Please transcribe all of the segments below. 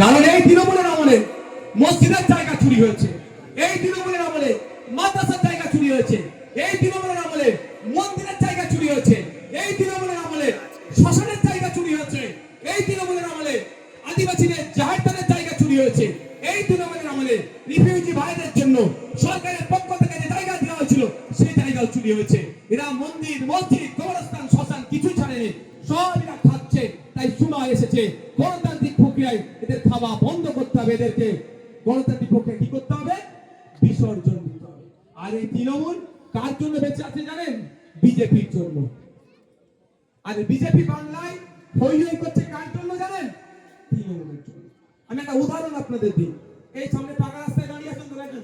কারণ এই তৃণমূলের আমলে মসজিদের জায়গা চুরি হয়েছে। এই তৃণমূলের আমলে মাদ্রাসার জায়গা চুরি হয়েছে। এই তৃণমূলের আমলে মন্দিরের জায়গা চুরি হয়েছে। এই তৃণমূলের আমলে শ্মশানের জায়গা চুরি হয়েছে। এই তৃণমূলের আমলে আদিবাসীদের জাহেরদানের জায়গা চুরি হয়েছে। এই তৃণমূলের আমলে রিফিউজি ভাইদের জন্য সরকারের পক্ষ থেকে যে জায়গা দেওয়া হয়েছিল, সেই জায়গাও চুরি হয়েছে। এরা মন্দির, মসজিদ, কবরস্থান, শ্মশান কিছু ছাড়েনি। সব এরা খাচ্ছে, তাই সময় এসেছে। গণতান্ত্রিক প্রক্রিয়ায় এদের খাওয়া বন্ধ করতে হবে, এদেরকে গণতান্ত্রিক প্রক্রিয়া কি করতে হবে? বিসর্জন দিতে হবে। আর এই তৃণমূল কার জন্য বেঁচে আছে জানেন? বিজেপির জন্য। আর বিজেপি বাংলায় হই হই করছে কার জন্য জানেন? তৃণমূলের জন্য। আমি একটা উদাহরণ আপনাদের দিই। এই সামনে পাকা রাস্তায় দাঁড়িয়ে আছেন তো নাকি?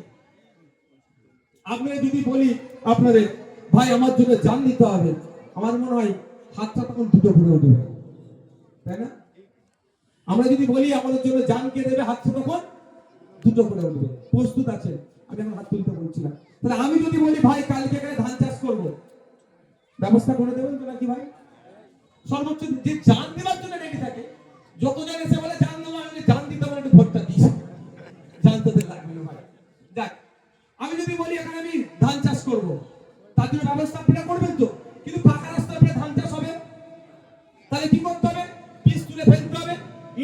আপনারা যদি বলি আপনাদের, ভাই, আমার জন্য জান দিতে হবে। আমার মনে হয় হাতটা তখন দুটো করে উঠবে। তাই না? আমরা যদি বলি আমাদের জন্য জান কে দেবে হাতটা তখন দুটো করে উঠবে প্রস্তুত আছে আমি এখন হাত তুলতে বলছি না। তাহলে আমি যদি বলি, ভাই, কালকে এখানে ধান চাষ করব। ব্যবস্থা করে দেবেন তো নাকি ভাই? সর্বোচ্চ যে জান দেওয়ার জন্য রেডি থাকে, যতজন এসে বলে, জান দেবো, আমি জান দিতে বলে একটু ভোটটা দিস। জান তোদের লাগবে না ভাই। যাক, আমি যদি বলি, এখানে আমি ধান চাষ করব, তার জন্য ব্যবস্থা আপনারা করবেন তো? কিন্তু রাস্তার উপরে ধান চাষ হবে? তাহলে কি করতে হবে?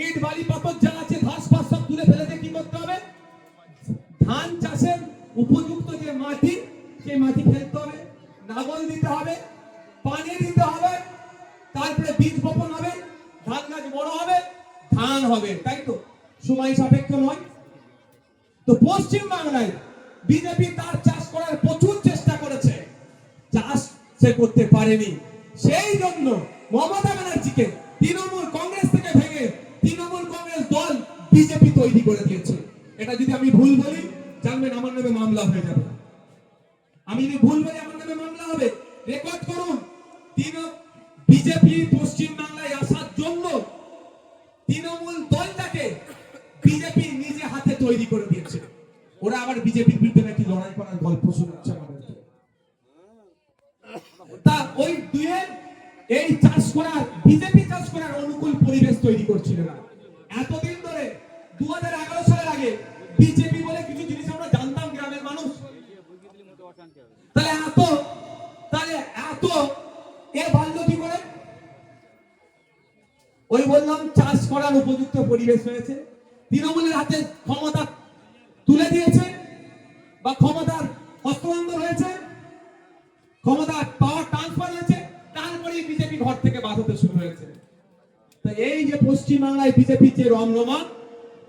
ইট, বালি পাথর যা আছে ঘাস ফাস সব তুলে ফেলে দিয়ে কি করতে হবে? ধান চাষের উপযুক্ত যে মাটি, সেই মাটি ফেলতে হবে। নাগল দিতে হবে, পানি দিতে হবে, তারপরে বীজ বপন হবে, ধান গাছ বড় হবে, ধান হবে, তাই তো? সময় সাপেক্ষ নয়। তো পশ্চিম বাংলায় বিজেপি তার চাষ করার প্রচুর চেষ্টা করেছে। চাষ সে করতে পারেনি। সেই জন্য মমতা ব্যানার্জিকে তৃণমূল তৈরি করে দিয়েছে। এটা যদি আমি ভুল বলি, জানবেন আমার নামে মামলা হয়ে যাবে। আমি যদি ভুল বলি, আমার নামে মামলা হবে। রেকর্ড করুন। তিন বিজেপি পশ্চিম বাংলায় আসার জন্য তৃণমূল দলটাকে বিজেপি নিজে হাতে তৈরি করে দিয়েছে। ওরা আবার বিজেপির বিরুদ্ধে নাকি লড়াই করার গল্প শোনাচ্ছে আমাদেরকে তা ওই দুয়ে এই চাষ করার, বিজেপি চাষ করার অনুকূল পরিবেশ তৈরি করছিল না এতদিন উপযুক্ত পরিবেশ হয়েছে। তৃণমূলের হাতে ক্ষমতা তুলে দিয়েছে বা ক্ষমতার হস্তবন্ধ হয়েছে ক্ষমতা পাওয়ার ট্রান্সফার হয়েছে, তারপরেই বিজেপি ঘর থেকে বাদ হতে শুরু হয়েছে। এই যে পশ্চিম বাংলায় বিজেপি যে রমরমা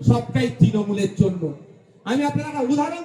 সবটাই তৃণমূলের জন্য। আমি আপনারা উদাহরণ